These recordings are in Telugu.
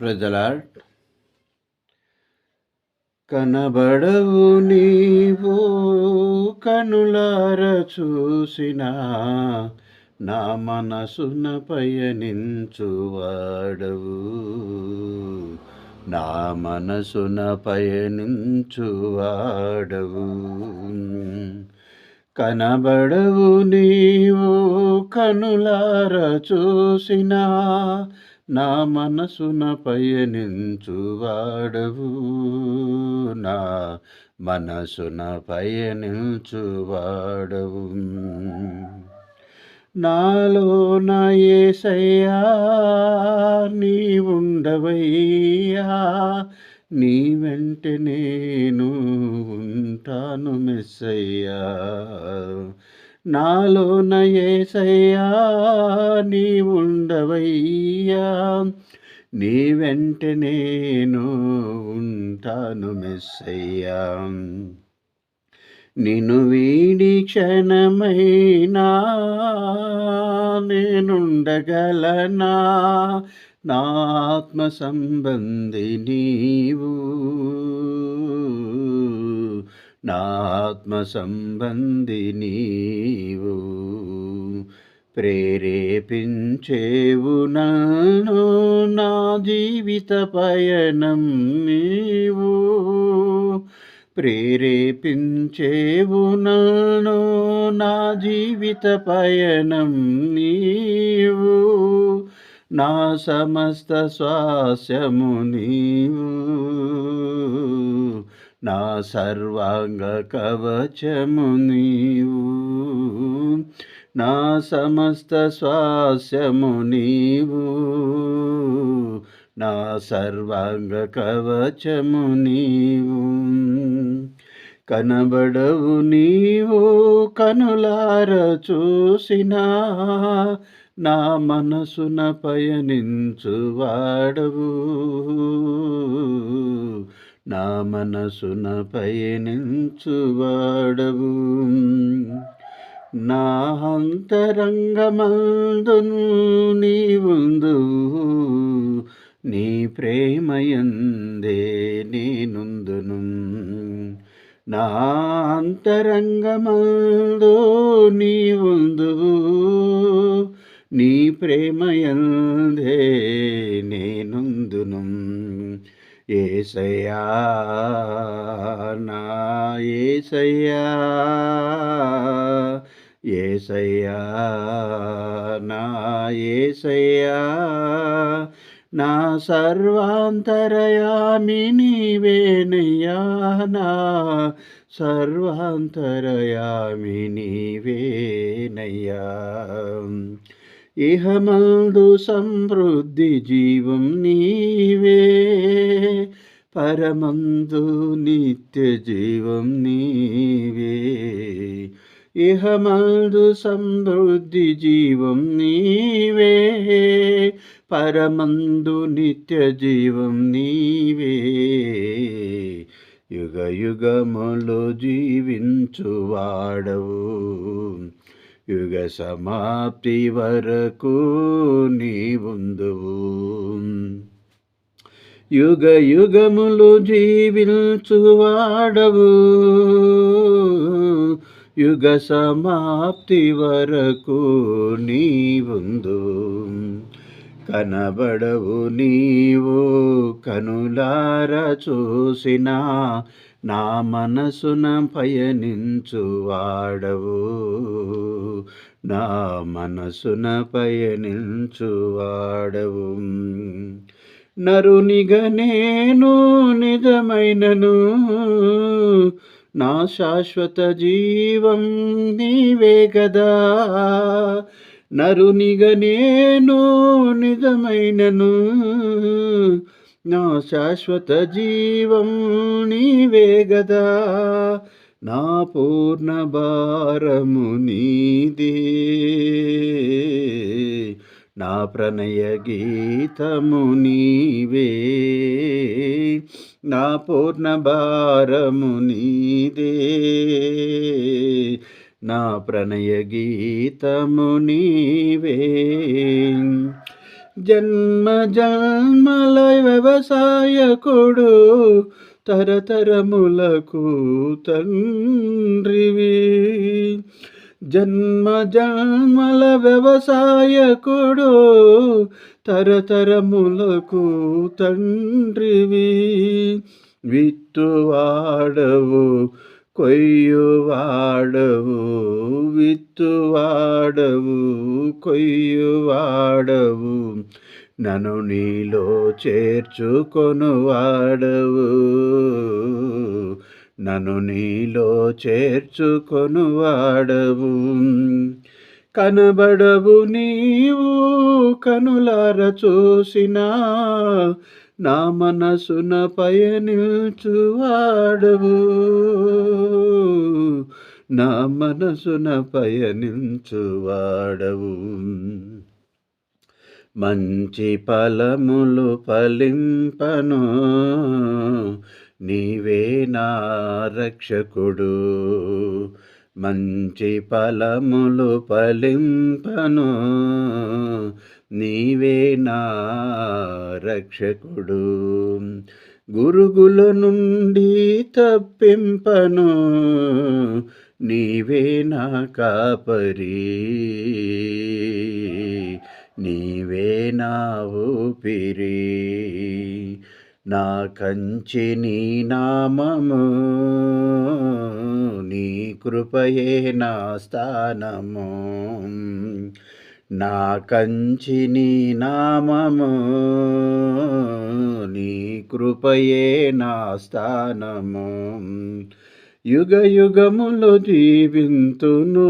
ప్రజలాడ్. కనబడవు నీవు కనులార చూసిన నా మనసున పయనించువాడవు నా మనసున పయనించువాడవు కనబడవు నీవు కనులార చూసినా నా మనసున పయనించువాడవు నా మనసున పయనించువాడవు నాలో నా ఏసయ్యా నీ ఉండవయ్యా నీ వెంట నేను ఉంటాను మెస్సయ్యా. నాలో నయేసయ్యా నీ ఉండవయ్యా నీ వెంట నేను ఉంటాను మెస్సయ్యా. నిన్ను వీడి క్షణమైనా నేనుండగలనా? నా ఆత్మ సంబంధి నీవు. నాత్మ సంబంధి నీవు ప్రేరేపించేవు నన్ను నా జీవిత పయనం నీవు ప్రేరేపించేవు నన్ను నా జీవిత పయనం నీవు నా సమస్త స్వాస్యము నీవు నా సర్వాంగ కవచము నీవు నా సమస్త స్వాస్యము నీవు. నా సర్వాంగ కవచము నీవు కనబడవు నీవు కనులార చూసినా. నా మనసున పయనించువాడవు. నా మనసున పయనించువాడవు. నా అంతరంగమందును నీవుందు. నీ ప్రేమయందే నేనుందును. నా అంతరంగమందు నీవుందువు నీ ప్రేమయందే నేనుందును. ఏసయ్యా నా ఏసయ్యా ఏసయ్యా నా ఏసయ్యా నా సర్వాంతరయామి నీవేనయ్యా నా సర్వాంతరయామి నీవేనయ్యా. ఇహమందు సమృద్ధి జీవం నీ పరమందు నిత్య జీవం నీవే ఇహమందు సమృద్ధి జీవం నీవే పరమందు నిత్య జీవం నీవే యుగ యుగములు జీవించువాడవు యుగ సమాప్తి వరకు నీవుందువు యుగ యుగములు జీవించువాడవు. యుగ సమాప్తి వరకు నీవుందు. కనబడవు నీవు కనులార చూసినా నా మనసున పయనించువాడవు. నా మనసున పయనించువాడవు. నరునిగా నేను నిజమైనను. నా శాశ్వత జీవం నీవే కదా. నరునిగా నేను నిజమైనను. నా శాశ్వత జీవం నీవే కదా. నా పూర్ణ భారము నీదే. నా ప్రణయ గీతము నీవే నా పూర్ణ భారము నీదే. నా ప్రణయ గీతము నీవే. జన్మ జన్మల వ్యవసాయకుడు తరతరములకు తండ్రివి. జన్మ జన్మల వ్యవసాయకుడు తరతరములకు తండ్రివి. విత్తువాడవు కొయ్యువాడవు విత్తువాడవు కొయ్యువాడవు నన్ను నీలో చేర్చుకొనువాడవు. నన్ను నీలో చేర్చుకొనువాడవు. కనబడవు నీవు కనులార చూసినా నా మనసున పయనించువాడవు నా మనసున పయనించువాడవు మంచి ఫలములు ఫలింపను నీవే నా రక్షకుడు. మంచి ఫలములు ఫలింపను. నీవే నా రక్షకుడు. గురుగుల నుండి తప్పింపను. నీవే నా కాపరి. నీవే నా ఊపిరి. నా కంచి నీ నామము నీ కృపయే నా స్థానము. నా కంచి నీ నామము నీ కృపయే నా స్థానము. యుగ యుగములు జీవింతును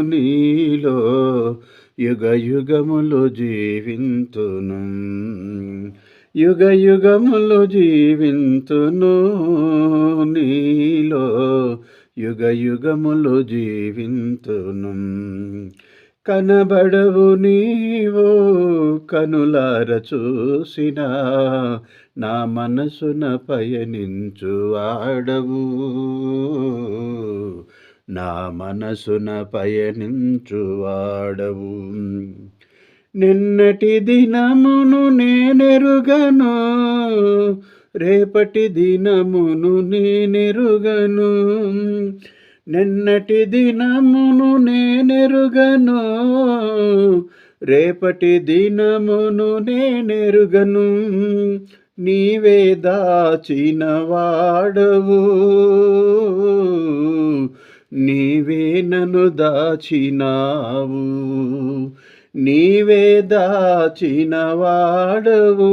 నీలో యుగ యుగములు జీవింతును. యుగ యుగములు జీవింతును నీలో. యుగ యుగములు జీవింతును. కనబడవు నీవు కనులార చూసిన నా మనసున పయనించు ఆడవు. నా మనసున పయనించువాడవు నిన్నటి దినమును నేనెరుగను రేపటి దినమును నేనెరుగను. నిన్నటి దినమును నేనెరుగను రేపటి దినమును నేనెరుగను. నీవే దాచిన వాడవు నీవే నన్ను దాచినావు. నీవే దాచినవాడవు.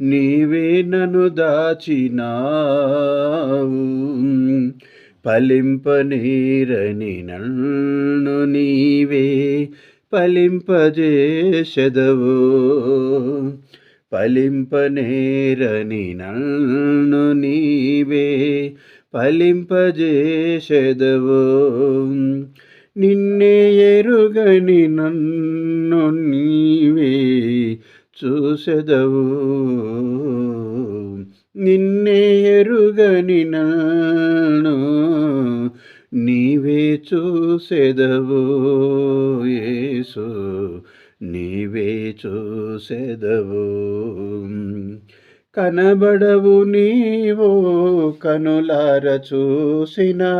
నీవే నన్ను దాచినావు. పలింపనీరని నన్ను నీవే పలింపజేసెదవు పలింపనేరని నన్ను నీవే ఫలింపజేసెదవు నిన్నే ఎరుగని నన్ను నీవే చూసెదవు. నిన్నే ఎరుగని నన్ను నీవే చూసెదవు. యేసు నీవే చూసెదవు. కనబడవు నీవో కనులార చూసినా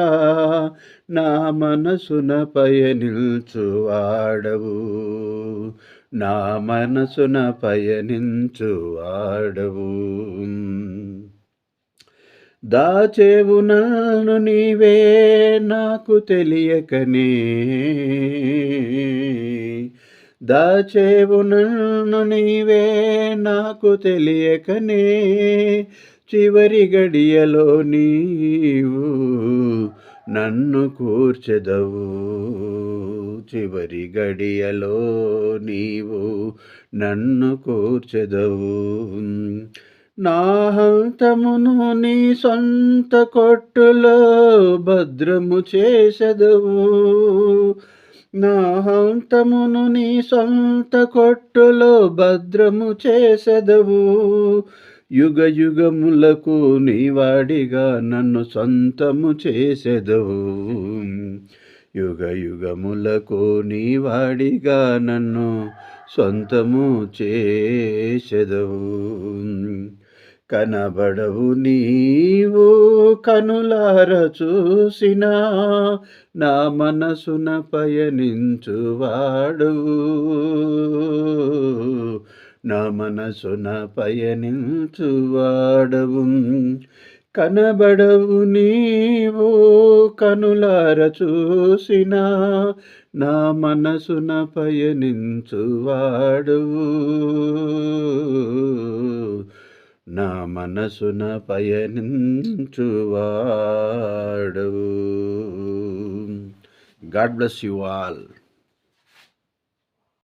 నా మనసున పయనించువాడవు నా మనసున పయనించువాడవు దాచేవు నన్ను నీవే నాకు తెలియకనే దాచేవు నన్ను నీవే నాకు తెలియకనే చివరి గడియలో నీవు నన్ను కూర్చెదవు. చివరి గడియలో నీవు నన్ను కూర్చెదవు. నా హంతమును నీ సొంత కొట్టులో భద్రము చేసెదవు. నా హంతమును నీ సొంత కొట్టులో భద్రము చేసెదవు. యుగ యుగములకు నీవాడిగా నన్ను సొంతము చేసెదవు. యుగ యుగములకు నీవాడిగా నన్ను సొంతము చేసెదవు. కనబడవు నీవు కనులార చూసిన నా మనసున పయనించువాడు. నా మనసున పయనించువాడవు. కనబడవు నీవు కనులార చూసిన నా మనసున పయనించువాడవు. నా మనసున పయనించువాడవు. God bless you all.